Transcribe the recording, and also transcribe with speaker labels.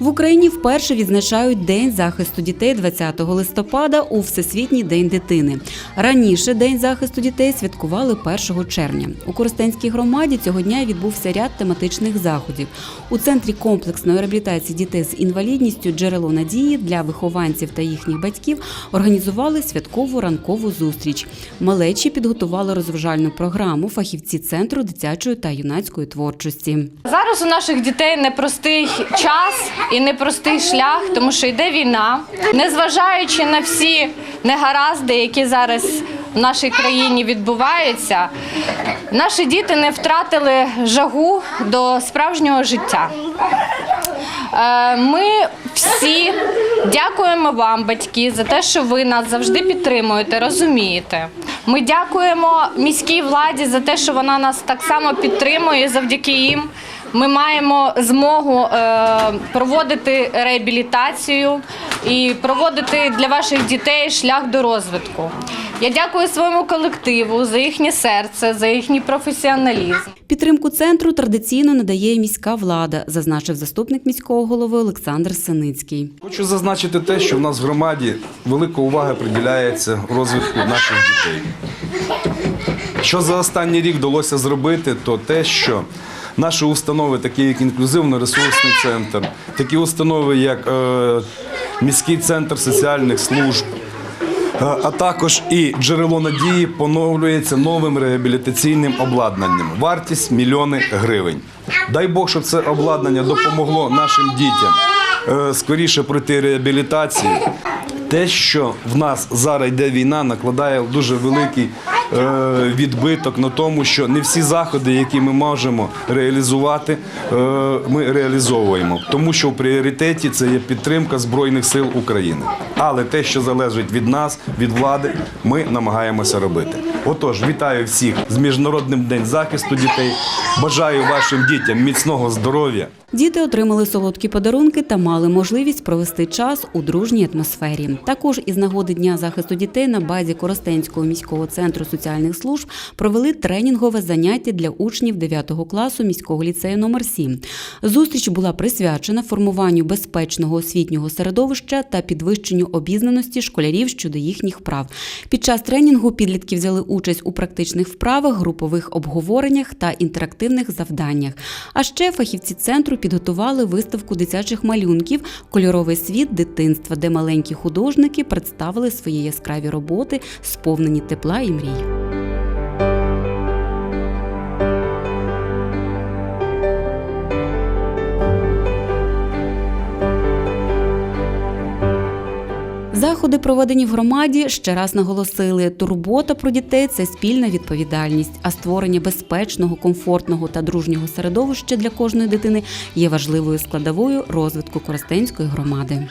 Speaker 1: В Україні вперше відзначають День захисту дітей 20 листопада у Всесвітній день дитини. Раніше День захисту дітей святкували 1 червня. У Коростенській громаді цього дня відбувся ряд тематичних заходів. У центрі комплексної реабілітації дітей з інвалідністю джерело надії для вихованців та їхніх батьків організували святкову ранкову зустріч. Малечі підготували розважальну програму фахівці центру дитячої та юнацької творчості.
Speaker 2: Зараз у наших дітей непростий час і непростий шлях, тому що йде війна. Незважаючи на всі негаразди, які зараз в нашій країні відбуваються, наші діти не втратили жагу до справжнього життя. Е, Ми всі дякуємо вам, батьки, за те, що ви нас завжди підтримуєте, розумієте. Ми дякуємо міській владі за те, що вона нас так само підтримує. Завдяки їм ми маємо змогу е, проводити реабілітацію і проводити для ваших дітей шлях до розвитку. Я дякую своєму колективу за їхнє серце, за їхній професіоналізм.
Speaker 1: Підтримку центру традиційно надає міська влада, зазначив заступник міського голови Олександр Синицький.
Speaker 3: Хочу зазначити те, що в нас в громаді велика увага приділяється розвитку наших дітей. Що за останній рік вдалося зробити, то те, що наші установи, такі як інклюзивно-ресурсний центр, такі установи, як е, міський центр соціальних служб, а також і джерело надії поновлюється новим реабілітаційним обладнанням. Вартість мільйони гривень. Дай Бог, щоб це обладнання допомогло нашим дітям е, скоріше пройти реабілітацію. Те, що в нас зараз йде війна, накладає дуже великий е, відбиток на тому, що не всі заходи, які ми можемо реалізувати, е, ми реалізовуємо. Тому що в пріоритеті це є підтримка Збройних сил України. Але те, що залежить від нас, від влади, ми намагаємося робити. Отож, вітаю всіх з Міжнародним день захисту дітей. Бажаю вашим дітям міцного здоров'я.
Speaker 1: Діти отримали солодкі подарунки та мали можливість провести час у дружній атмосфері. Також із нагоди Дня захисту дітей на базі Коростенського міського центру соціальних служб провели тренінгове заняття для учнів 9 класу міського ліцею номер 7 Зустріч була присвячена формуванню безпечного освітнього середовища та підвищенню обізнаності школярів щодо їхніх прав. Під час тренінгу підлітки взяли участь у практичних вправах, групових обговореннях та інтерактивних завданнях. А ще фахівці центру підготували виставку дитячих малюнків Кольоровий світ дитинства, де маленькі художники представили свої яскраві роботи, сповнені тепла і мрій. Заходи, проведені в громаді, ще раз наголосили: турбота про дітей це спільна відповідальність, а створення безпечного, комфортного та дружнього середовища для кожної дитини є важливою складовою розвитку Коростенської громади.